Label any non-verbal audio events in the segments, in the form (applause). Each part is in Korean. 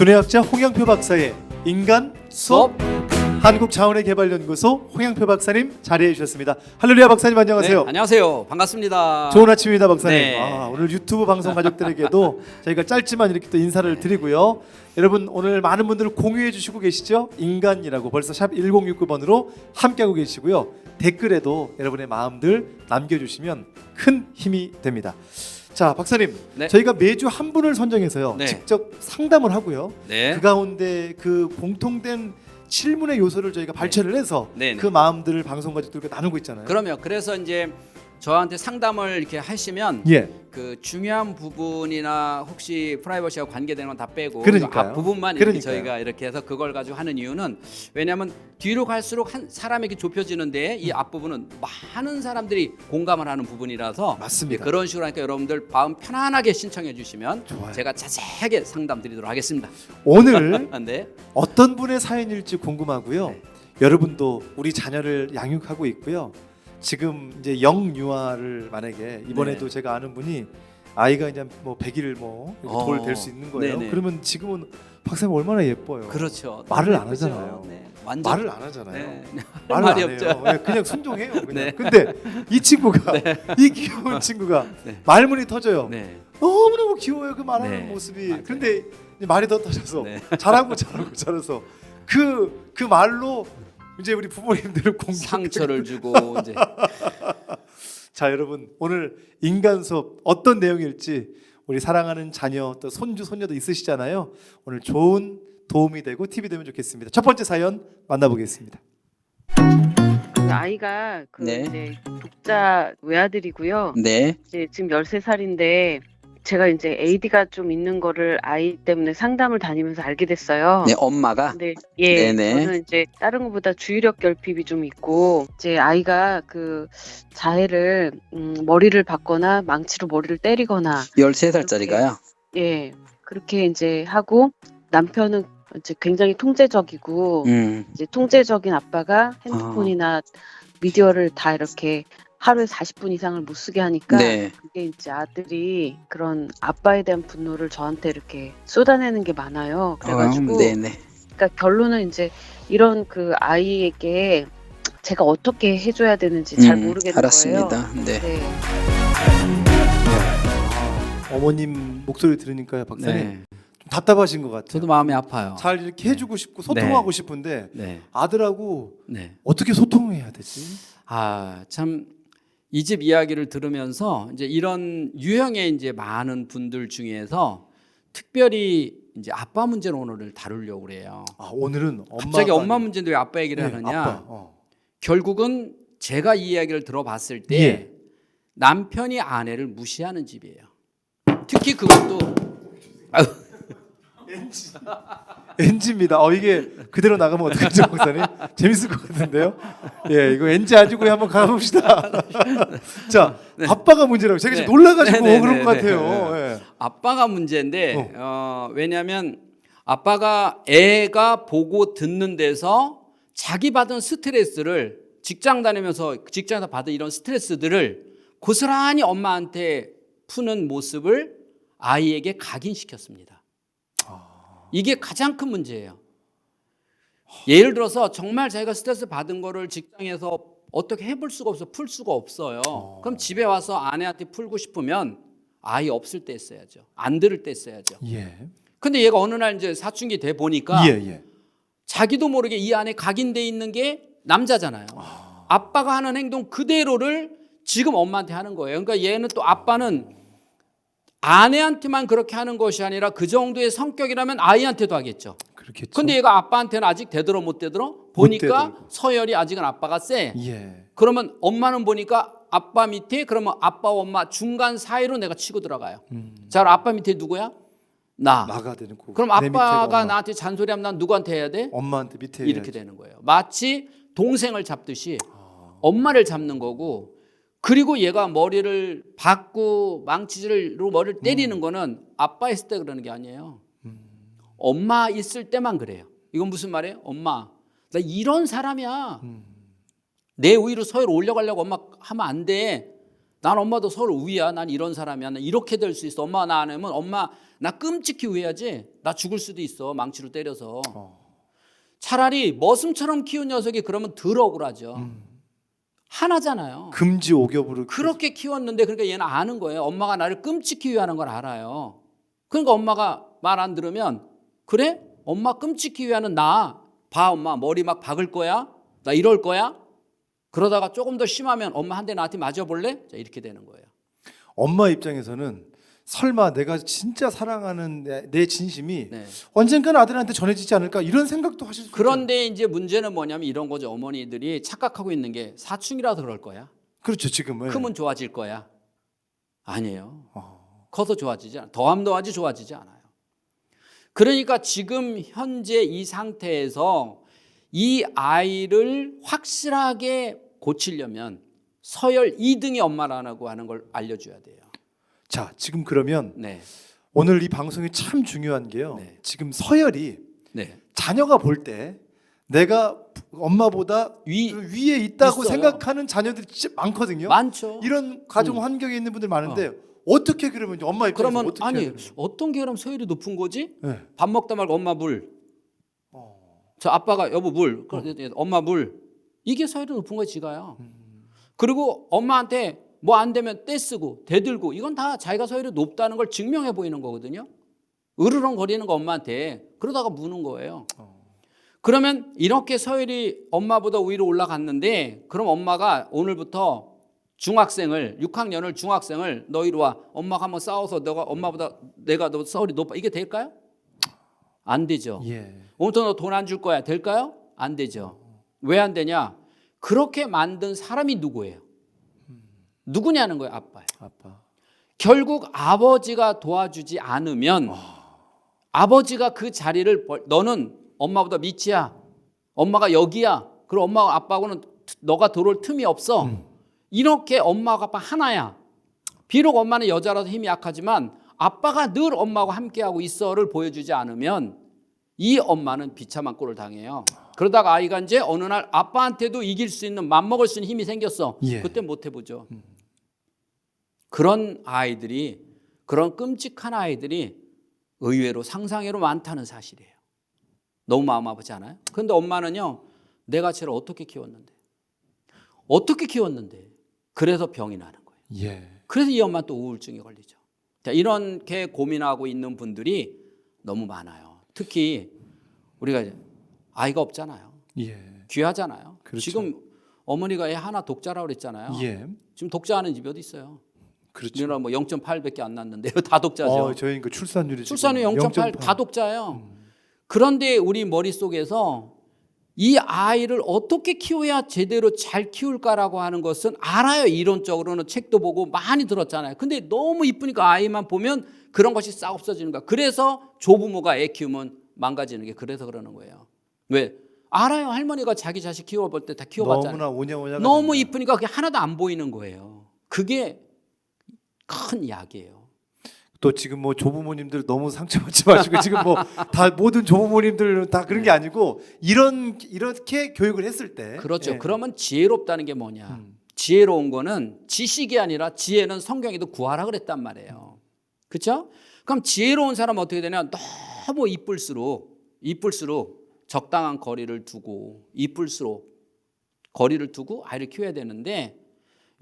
두뇌학자 홍양표 박사의 인간 수업 한국 자원의 개발 연구소 홍양표 박사님 자리해 주셨습니다. 할렐루야 박사님 안녕하세요. 네, 안녕하세요. 반갑습니다. 좋은 아침입니다 박사님. 네. 아, 오늘 유튜브 방송 가족들에게도 (laughs) 저희가 짧지만 이렇게 또 인사를 드리고요. 여러분 오늘 많은 분들 공유해 주시고 계시죠? 인간이라고 벌써 샵 1069번으로 함께하고 계시고요. 댓글에도 여러분의 마음들 남겨주시면 큰 힘이 됩니다. 자 박사님, 네. 저희가 매주 한 분을 선정해서요 네. 직접 상담을 하고요. 네. 그 가운데 그 공통된 질문의 요소를 저희가 발췌를 해서 네, 네. 그 마음들을 방송 가족들과 나누고 있잖아요. 그러면 그래서 이제 저한테 상담을 이렇게 하시면 예. 그 중요한 부분이나 혹시 프라이버시와 관계되는 건 다 빼고 그러니까요. 앞 부분만 이렇게 그러니까요. 저희가 이렇게 해서 그걸 가지고 하는 이유는 왜냐하면 뒤로 갈수록 한 사람에게 좁혀지는데 이 앞 부분은 많은 사람들이 공감을 하는 부분이라서 맞습니다. 그런 식으로 하니까 여러분들 마음 편안하게 신청해 주시면 좋아요. 제가 자세하게 상담 드리도록 하겠습니다. 오늘 아, (laughs) 네. 어떤 분의 사연일지 궁금하고요. 네. 여러분도 우리 자녀를 양육하고 있고요. 지금 이제 영유아를 만약에 이번에도 네. 제가 아는 분이 아이가 이제 뭐 100일 뭐 어. 돌 될 수 있는 거예요. 네네. 그러면 지금은 박사님 얼마나 예뻐요. 그렇죠. 말을 안 예쁘죠. 하잖아요. 네. 완전 말을 안 하잖아요. 네. 말을 (laughs) 말이 안 없죠. 해요. 예, 그냥 순종해요. 그냥. 네. 근데 이 친구가 이 귀여운 친구가 네. 말문이 터져요. 네. 너무 너무 귀여워요 그 말하는 네, 모습이. 맞아요. 근데 이제 말이 더 터져서 네. 잘하고 잘하고 잘해서 그 그 말로 이제 우리 부모님들을 공격. 상처를 주고 이제 (laughs) 자 여러분 오늘 인간 수업 어떤 내용일지 우리 사랑하는 자녀 또 손주 손녀도 있으시잖아요. 오늘 좋은 도움이 되고 팁이 되면 좋겠습니다. 첫 번째 사연 만나보겠습니다. 그 아이가 그 네. 이제 독자 외아들이고요. 네. 이제 지금 13살인데 제가 이제 AD가 좀 있는 거를 아이 때문에 상담을 다니면서 알게 됐어요. 네, 엄마가 근데 예, 네네. 저는 이제 다른 것보다 주의력 결핍이 좀 있고 이제 아이가 그 자해를 음, 머리를 박거나 망치로 머리를 때리거나 13살짜리가요. 예 그렇게 이제 하고 남편은 이제 굉장히 통제적이고 음. 이제 통제적인 아빠가 핸드폰이나 미디어를 다 이렇게 하루에 40분 이상을 못 쓰게 하니까 네. 그게 이제 아들이 그런 아빠에 대한 분노를 저한테 이렇게 쏟아내는 게 많아요. 그래가지고 어, 네네. 그러니까 결론은 이제 이런 그 아이에게 제가 어떻게 해줘야 되는지 잘 음, 모르겠는 알았습니다. 거예요. 네. 네. 어머님 목소리 들으니까요, 박사님 네. 좀 답답하신 것 같아요. 저도 마음이 아파요. 잘 이렇게 해주고 싶고 소통하고 싶은데 네. 아들하고 네. 어떻게 소통해야 되지? 아, 참 이 집 이야기를 들으면서 이제 이런 유형의 이제 많은 분들 중에서 특별히 이제 아빠 문제를 오늘 다루려고 그래요. 아 오늘은 엄마 갑자기 엄마 문제인데 왜 아빠 얘기를 네, 하느냐? 아빠, 어. 결국은 제가 이 이야기를 들어봤을 때 예. 남편이 아내를 무시하는 집이에요. 특히 그것도 아유, NG입니다. 어 이게 그대로 나가면 어떡하죠, 박사님? 재밌을 것 같은데요. 예, 이거 NG 아니고 한번 가봅시다. (laughs) 자, 아빠가 문제라고 제가 지금 네. 놀라가지고 네, 네, 그런 네, 것 네, 같아요. 예. 아빠가 문제인데 어. 왜냐하면 아빠가 애가 보고 듣는 데서 자기 받은 스트레스를 직장 다니면서 직장에서 받은 이런 스트레스들을 고스란히 엄마한테 푸는 모습을 아이에게 각인시켰습니다. 이게 가장 큰 문제예요. 예를 들어서 정말 자기가 스트레스 받은 거를 직장에서 어떻게 해볼 수가 없어 풀 수가 없어요. 그럼 집에 와서 아내한테 풀고 싶으면 아이 없을 때 써야죠. 안 들을 때 써야죠. 예. 근데 얘가 어느 날 이제 사춘기 돼 보니까 예, 예. 자기도 모르게 이 안에 각인돼 있는 게 남자잖아요. 아빠가 하는 행동 그대로를 지금 엄마한테 하는 거예요. 그러니까 얘는 또 아빠는 아내한테만 그렇게 하는 것이 아니라 그 정도의 성격이라면 아이한테도 하겠죠. 그렇겠죠. 근데 얘가 아빠한테는 아직 되들어 못 되들어 보니까 되들고. 서열이 아직은 아빠가 세. 예. 그러면 엄마는 보니까 아빠 밑에 그러면 아빠 엄마 중간 사이로 내가 치고 들어가요. 자, 그럼 아빠 밑에 누구야? 나. 나가 되는 거. 그럼 아빠가. 나한테 잔소리하면 난 누구한테 해야 돼? 엄마한테 밑에 이렇게 해야지. 되는 거예요. 마치 동생을 잡듯이 엄마를 잡는 거고 그리고 얘가 머리를 박고 망치질로 머리를 때리는 거는 아빠 있을 때 그러는 게 아니에요. 엄마 있을 때만 그래요. 이건 무슨 말이에요? 엄마, 나 이런 사람이야. 내 위로 서열 올려가려고 엄마 하면 안 돼. 난 엄마도 서로 우위야. 난 이런 사람이야. 난 이렇게 될 수 있어. 엄마 나 안 하면 엄마 나 끔찍히 우회하지. 나 죽을 수도 있어. 망치로 때려서. 차라리 머슴처럼 키운 녀석이 그러면 덜 억울하죠. 하나잖아요. 금지 오겹으로 그렇게 키웠는데 그러니까 얘는 아는 거예요. 엄마가 나를 끔찍히 위하는 걸 알아요. 그러니까 엄마가 말 안 들으면 그래? 엄마 끔찍히 위하는 나 봐 엄마 머리 막 박을 거야? 나 이럴 거야? 그러다가 조금 더 심하면 엄마 한 대 나한테 맞아 볼래? 자 이렇게 되는 거예요. 엄마 입장에서는 설마 내가 진짜 사랑하는 내, 내 진심이 네. 언젠가는 아들한테 전해지지 않을까 이런 생각도 하실 수. 그런데 이제 문제는 뭐냐면 이런 거죠. 어머니들이 착각하고 있는 게 사춘기라도 그럴 거야. 그렇죠 지금은 크면 좋아질 거야. 아니에요. 어. 커서 좋아지지 않아. 더하면 더하지 좋아지지 않아요. 그러니까 지금 현재 이 상태에서 이 아이를 확실하게 고치려면 서열 2등이 엄마라고 하는 걸 알려줘야 돼요. 자 지금 그러면 네, 오늘 이 방송이 참 중요한 게요. 네. 지금 서열이 네. 자녀가 볼 때 내가 엄마보다 위 위에 있다고 있어요. 생각하는 자녀들이 진짜 많거든요. 많죠. 이런 가정 환경에 있는 분들 많은데 어. 떻게 그러면 이제 엄마 입장에서 그러면 어떻게 아니 해야 어떤 게 그럼 서열이 높은 거지? 네. 밥 먹다 말고 엄마 물. 어. 저 아빠가 여보 물. 그래, 엄마 물. 이게 서열이 높은 거야 지가요. 그리고 엄마한테 뭐 안 되면 떼쓰고 대들고 이건 다 자기가 서열이 높다는 걸 증명해 보이는 거거든요. 으르렁거리는 거 엄마한테 그러다가 무는 거예요. 그러면 이렇게 서열이 엄마보다 위로 올라갔는데 그럼 엄마가 오늘부터 중학생을 6학년을 중학생을 너 이리 와 엄마가 한번 싸워서 너가 엄마보다 내가 너 서열이 높아 이게 될까요? 안 되죠. 예. 오늘부터 너 돈 안 줄 거야. 될까요? 안 되죠. 왜 안 되냐? 그렇게 만든 사람이 누구예요? 누구냐는 거예요, 아빠예요. 아빠. 결국 아버지가 도와주지 않으면 아버지가 그 자리를 벌- 너는 엄마보다 밑이야. 엄마가 여기야. 그럼 엄마와 아빠하고는 트- 너가 들어올 틈이 없어. 이렇게 엄마가 아빠 하나야. 비록 엄마는 여자라서 힘이 약하지만 아빠가 늘 엄마하고 함께하고 있어를 보여주지 않으면 이 엄마는 비참한 꼴을 당해요. 그러다가 아이가 이제 어느 날 아빠한테도 이길 수 있는 맘먹을 수 있는 힘이 생겼어. 예. 그때 못 해보죠. 그런 아이들이 그런 끔찍한 아이들이 의외로 상상외로 많다는 사실이에요. 너무 마음 아프지 않아요? 그런데 엄마는요, 내가 쟤를 어떻게 키웠는데, 어떻게 키웠는데, 그래서 병이 나는 거예요. 예. 그래서 이 엄마 또 우울증에 걸리죠. 자, 이렇게 고민하고 있는 분들이 너무 많아요. 특히 우리가 아이가 없잖아요. 예. 귀하잖아요. 그렇죠. 지금 어머니가 애 하나 독자라고 그랬잖아요. 예. 지금 독자하는 집이 어디 있어요? 그렇죠. 우리나라 뭐 0.8밖에 안 났는데요. (laughs) 다 독자죠. 어, 저희 그 출산율이 출산율 지금 0.8다 0.8. 독자예요. 그런데 우리 머릿속에서 이 아이를 어떻게 키워야 제대로 잘 키울까라고 하는 것은 알아요. 이론적으로는 책도 보고 많이 들었잖아요. 근데 너무 이쁘니까 아이만 보면 그런 것이 싹 없어지는 거야. 그래서 조부모가 애 키우면 망가지는 게 그래서 그러는 거예요. 왜? 알아요. 할머니가 자기 자식 키워볼 때 다 키워봤잖아요. 너무나 오냐오냐가 너무. 이쁘니까 그게 하나도 안 보이는 거예요. 그게 큰 약이에요. 또 지금 뭐 조부모님들 너무 상처받지 마시고 지금 뭐 다 모든 조부모님들은 다 그런 게 아니고 이런 이렇게 교육을 했을 때 그렇죠. 예. 그러면 지혜롭다는 게 뭐냐? 음. 지혜로운 거는 지식이 아니라 지혜는 성경에도 구하라 그랬단 말이에요. 그렇죠? 그럼 지혜로운 사람은 어떻게 되냐? 너무 이쁠수록 이쁠수록 적당한 거리를 두고 이쁠수록 거리를 두고 아이를 키워야 되는데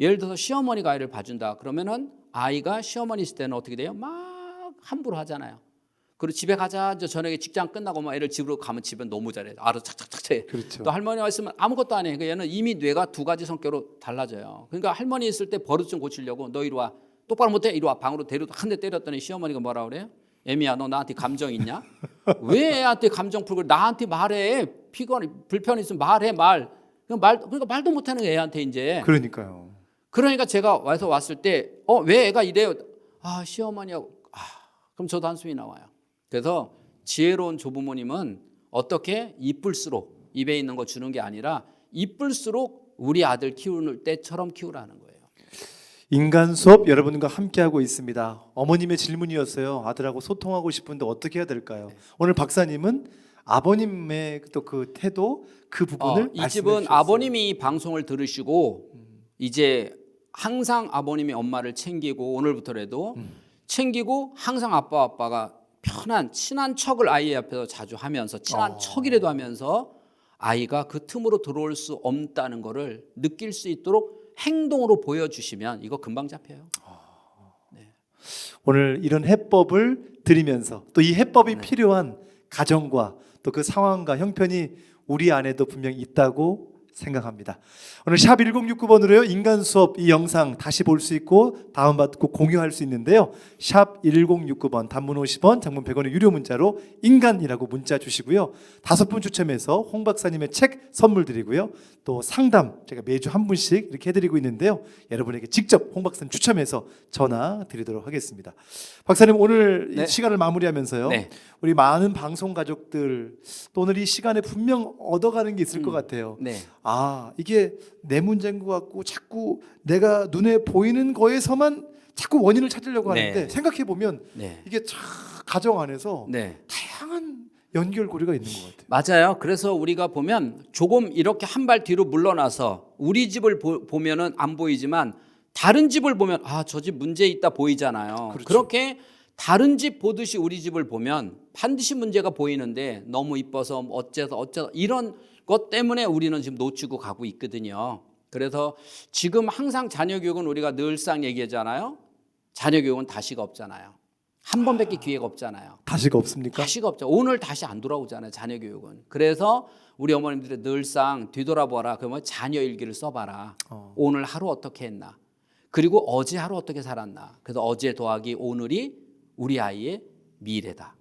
예를 들어서 시어머니가 아이를 봐준다 그러면은 아이가 시어머니 있을 때는 어떻게 돼요? 막 함부로 하잖아요. 그리고 집에 가자 저 저녁에 직장 끝나고 막 애를 집으로 가면 집에 너무 잘해 알아서 착착착 해. 그렇죠. 또 할머니가 있으면 아무것도 안 해. 그 얘는 이미 뇌가 두 가지 성격으로 달라져요. 그러니까 할머니 있을 때 버릇 좀 고치려고 너 이리 와. 똑바로 못해. 이리 와. 방으로 데려 한 대 때렸더니 시어머니가 뭐라 그래요? 애미야 너 나한테 감정 있냐? (laughs) 왜 애한테 감정 풀고 나한테 말해. 피곤 불편 있으면 말해 말. 그냥 말 그러니까 말도 못하는 애한테 이제. 그러니까요. 그러니까 제가 와서 왔을 때, 어, 왜 애가 이래요? 아, 시어머니하고, 아, 그럼 저도 한숨이 나와요. 그래서 지혜로운 조부모님은 어떻게 이쁠수록 입에 있는 거 주는 게 아니라 이쁠수록 우리 아들 키우는 때처럼 키우라는 거예요. 인간 수업 여러분과 함께 하고 있습니다. 어머님의 질문이었어요. 아들하고 소통하고 싶은데 어떻게 해야 될까요? 오늘 박사님은 아버님의 또 그 태도 그 부분을 어, 이 집은 주셨어요. 아버님이 이 방송을 들으시고 이제 항상 아버님이 엄마를 챙기고 오늘부터라도 음. 챙기고 항상 아빠 아빠가 편한 친한 척을 아이 앞에서 자주 하면서 친한 어. 척이라도 하면서 아이가 그 틈으로 들어올 수 없다는 거를 느낄 수 있도록 행동으로 보여주시면 이거 금방 잡혀요. 오늘 이런 해법을 드리면서 또 이 해법이 네. 필요한 가정과 또 그 상황과 형편이 우리 안에도 분명히 있다고 생각합니다. 오늘 샵 1069번으로요. 인간 수업 이 영상 다시 볼 수 있고 다운 받고 공유할 수 있는데요. 샵 1069번 단문 50원, 장문 100원의 유료 문자로 인간이라고 문자 주시고요. 다섯 분 추첨해서 홍 박사님의 책 선물 드리고요. 또 상담 제가 매주 한 분씩 이렇게 해 드리고 있는데요. 여러분에게 직접 홍 박사님 추첨해서 전화 드리도록 하겠습니다. 박사님 오늘 이 네. 시간을 마무리하면서요. 네. 우리 많은 방송 가족들 또 오늘 이 시간에 분명 얻어가는 게 있을 것 같아요. 네. 아 이게 내 문제인 것 같고 자꾸 내가 눈에 보이는 거에서만 자꾸 원인을 찾으려고 네. 하는데 생각해 보면 네. 이게 참 가정 안에서 네. 다양한 연결고리가 있는 것 같아요. 맞아요. 그래서 우리가 보면 조금 이렇게 한 발 뒤로 물러나서 우리 집을 보, 보면은 안 보이지만 다른 집을 보면 아 저 집 문제 있다 보이잖아요. 그렇죠. 그렇게 다른 집 보듯이 우리 집을 보면 반드시 문제가 보이는데 너무 이뻐서 어째서 어째서 이런 것 때문에 우리는 지금 놓치고 가고 있거든요. 그래서 지금 항상 자녀 교육은 우리가 늘상 얘기하잖아요. 자녀 교육은 다시가 없잖아요. 한 번밖에 기회가 없잖아요. 다시가 없습니까? 다시가 없죠. 오늘 다시 안 돌아오잖아요. 자녀 교육은. 그래서 우리 어머님들이 늘상 뒤돌아보라. 그러면 자녀 일기를 써봐라. 어. 오늘 하루 어떻게 했나. 그리고 어제 하루 어떻게 살았나. 그래서 어제 더하기 오늘이 우리 아이의 미래다.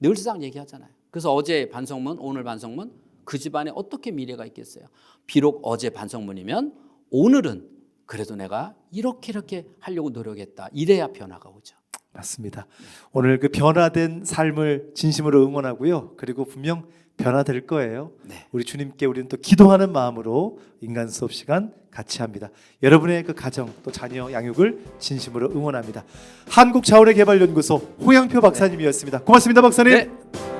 늘상 얘기하잖아요. 그래서 어제 반성문, 오늘 반성문, 그 집안에 어떻게 미래가 있겠어요. 비록 어제 반성문이면 오늘은 그래도 내가 이렇게 이렇게 하려고 노력했다. 이래야 변화가 오죠. 맞습니다. 오늘 그 변화된 삶을 진심으로 응원하고요. 그리고 분명 변화될 거예요. 네. 우리 주님께 우리는 또 기도하는 마음으로 인간 수업 시간 같이 합니다. 여러분의 그 가정 또 자녀 양육을 진심으로 응원합니다. 한국 자원의 개발 연구소 홍양표 박사님이었습니다. 고맙습니다, 박사님. 네.